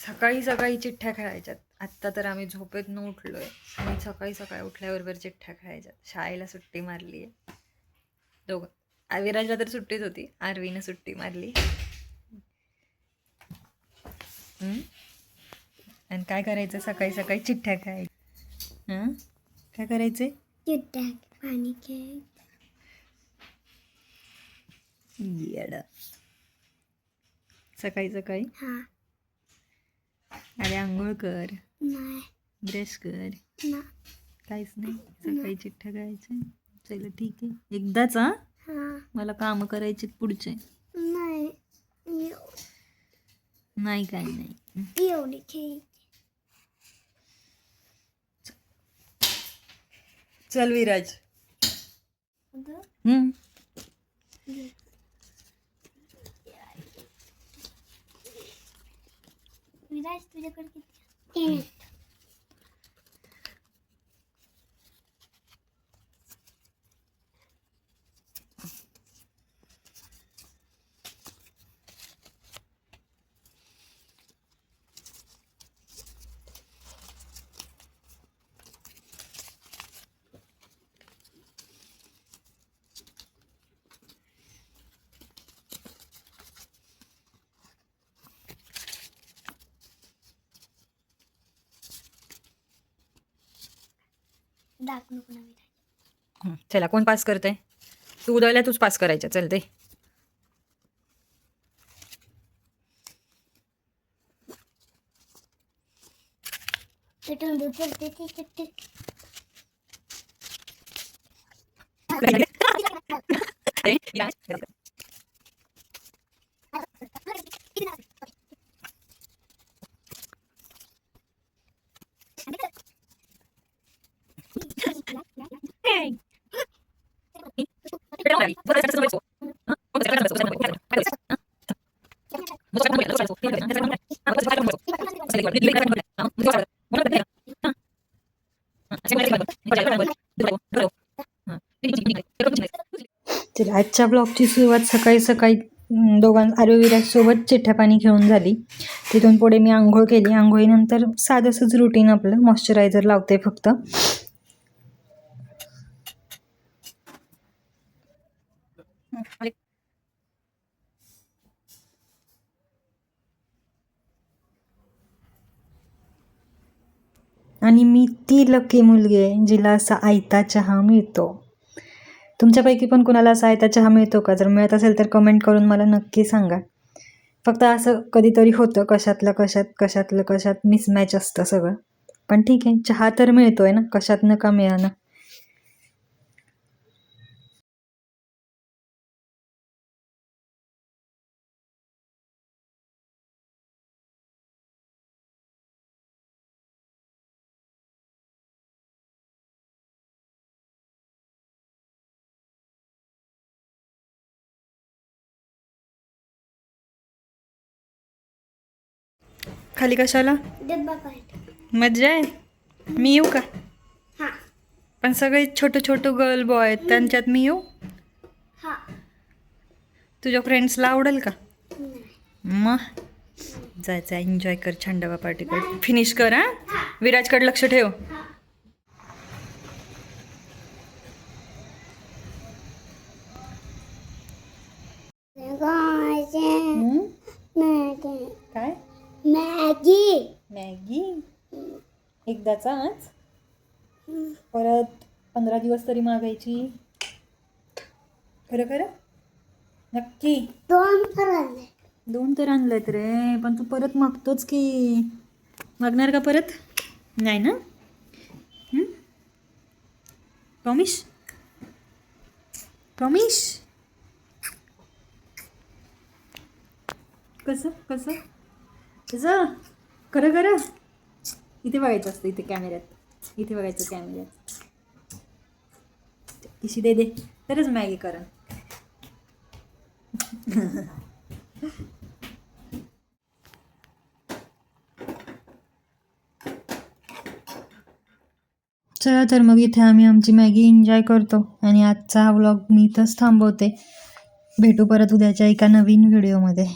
सकाळी सकाळी चिठ्ठ्या खेळायच्यात. आत्ता तर आम्ही झोपेतून उठलोय. आणि सकाळी सकाळी उठल्याबरोबर चिठ्ठ्या खेळायच्यात. शाळेला सुट्टी मारली आहे दोघं. आविराजला तर सुट्टीच होती. आरवीनं सुट्टी मारली? आणि काय करायचं? सकाळी सकाळी चिठ्ठ्या खेळायच्या. हां? काय करायचे चिट्टा पाणी खेळ सकाळी सकाळी? हा. अरे आंघोळ कर. नाही. ब्रश कर. ना काहीच नाही. सकाळी चिठ्ठ्या खेळायच्या चल ठीक आहे. एकदाच हा? हा. मला कामं करायचे पुढचे. नाही. एव- नाही काय नाही. एवढी चल विराज. हम्म. विराज तुझ्याकडे किती दाख नको हं, चला कोण पास करतंय? तू उदळल्या तूच पास करायच्या चल ते पेटून दूध चलते ते चिट्टी चला आजच्या ब्लॉगची सुरुवात सकाळी सकाळी दोघां आरोविराजसोबत चिठ्ठ्या पाणी खेळून झाली तिथून पुढे मी आंघोळ केली आंघोळीनंतर साधंसंच रुटीन आपलं मॉइश्चरायझर लावते फक्त आणि मी ती लकी मुलगी आहे जिला असा आयता चहा मिळतो. तुमच्यापैकी पण कुणाला असा आयता चहा मिळतो का? जर मिळत असेल तर कमेंट करून मला नक्की सांगा. फक्त असं कधीतरी होतं कशातलं कशात कशातलं कशात मिसमॅच असतं सगळं. पण ठीक आहे चहा तर मिळतोय ना कशातनं का मिळाना खाली कशाला? डब्बा मज्जा आहे? मी येऊ का? हा. पण सगळे छोटं छोटं गर्ल बॉय आहेत त्यांच्यात मी येऊ? तुझ्या फ्रेंड्सला आवडेल का? नाही. मग? जायचं एन्जॉय कर छान डबा पार्टी कर फिनिश कर हां. विराजकडे लक्ष ठेव. आज परत पंधरा दिवस तरी मागायची. खरं खरं? नक्की. दोन फराले दोन तर आणलेत रे पण तू परत मागतोच की? मागणार का परत? नाही ना? प्रॉमिस प्रॉमिस कसं कसं? कसं? खरं खरं? इथे बघायचं असतं इथे कॅमेऱ्यात इथे बघायचं कॅमेऱ्यात इशी दे दे. तरच मॅगी करण. चला तर मग इथे आम्ही आमची मॅगी एन्जॉय करतो. आणि आजचा हा व्लॉग मी इथंच थांबवते. भेटू परत उद्याच्या एका नवीन व्हिडिओमध्ये